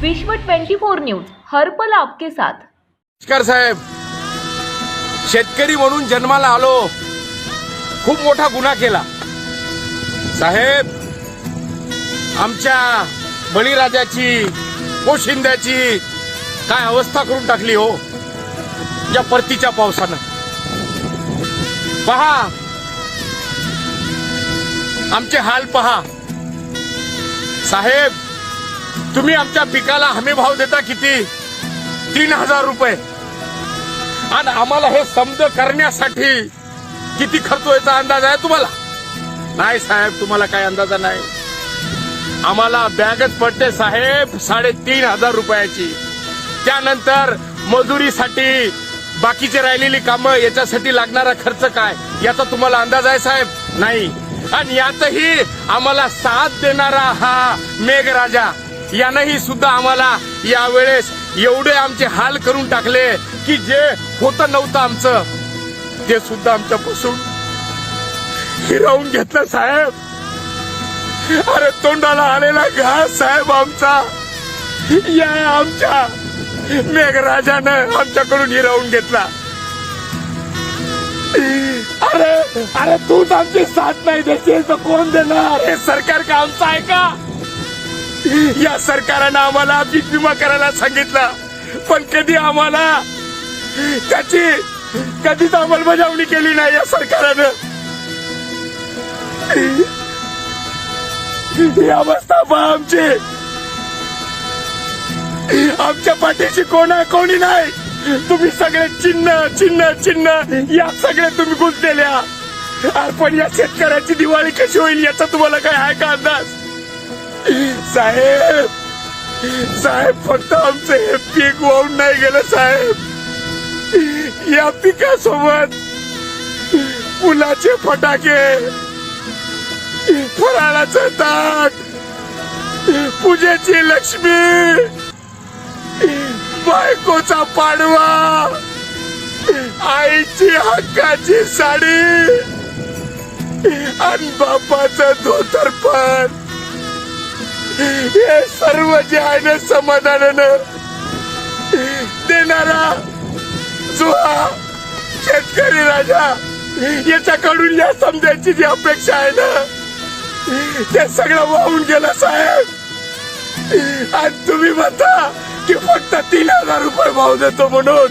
विश्व 24 न्यूज हर्पल आपके साथ. नमस्कार साहेब. शेतकरी म्हणून जन्माला आलो. खूप मोठा गुन्हा केला. साहेब आमच्या बळीराजाची पोशिंद्याची काय अवस्था करून टाकली हो? या परतीच्या पावसानं. पहा. आमचे हाल पहा. साहेब तुम्ही आमच्या पिकाला हमी भाव देता किती? तीन हजार रुपये. आणि आम्हाला हे समज करण्यासाठी किती खर्च व्हायचा अंदाज आहे तुम्हाला? नाही साहेब तुम्हाला काय अंदाजा नाही. आम्हाला बॅगच पडते साहेब साडेतीन हजार रुपयाची. त्यानंतर मजुरीसाठी बाकीचे राहिलेली कामं याच्यासाठी लागणारा खर्च काय? याचा तुम्हाला अंदाज आहे साहेब? नाही. आणि यातही आम्हाला साथ देणारा हा मेघराजा. यानंही सुद्धा आम्हाला यावेळेस एवढे आमचे हाल करून टाकले की जे होतं नव्हतं आमचं ते सुद्धा आमच्यापासून हिरावून घेतलं साहेब. अरे तोंडाला आलेला घास साहेब आमचा. या आमच्या मेघराजानं आमच्याकडून हिरावून घेतला. अरे अरे तूच आमची साथ नाही देशील तर कोण देणार? हे सरकार का आमचं आहे का? या सरकारनं आम्हाला पीक विमा करायला सांगितला. पण कधी आम्हाला त्याची कधीच अंमलबजावणी केली नाही या सरकारनं. ही अवस्था पहा आमची. आमच्या पाठीशी कोण आहे कोणी नाही. तुम्ही सगळे चिन्ह चिन्ह चिन्ह या सगळे तुम्ही गुंतलेल्या. अरे पण या शेतकऱ्याची दिवाळी कशी होईल याचा तुम्हाला काय आहे का अंदाज? साहेब साहेब फक्त आमचं हे पीक वाहून नाही गेलं साहेब. या पिकासोबत फुलाचे फटाके फराळाचं ताट पूजेची लक्ष्मी बायकोचा पाडवा आईची हक्काची साडी आणि बापाचं धोतर पण. हे सर्व जे आहे ना समाधानानं देणारा जो हा शेतकरी राजा याच्याकडून या समजायची जी अपेक्षा आहे ना ते सगळं वाहून गेलं साहेब. आणि तुम्ही म्हणता की फक्त तीन हजार रुपये भाव देतो म्हणून.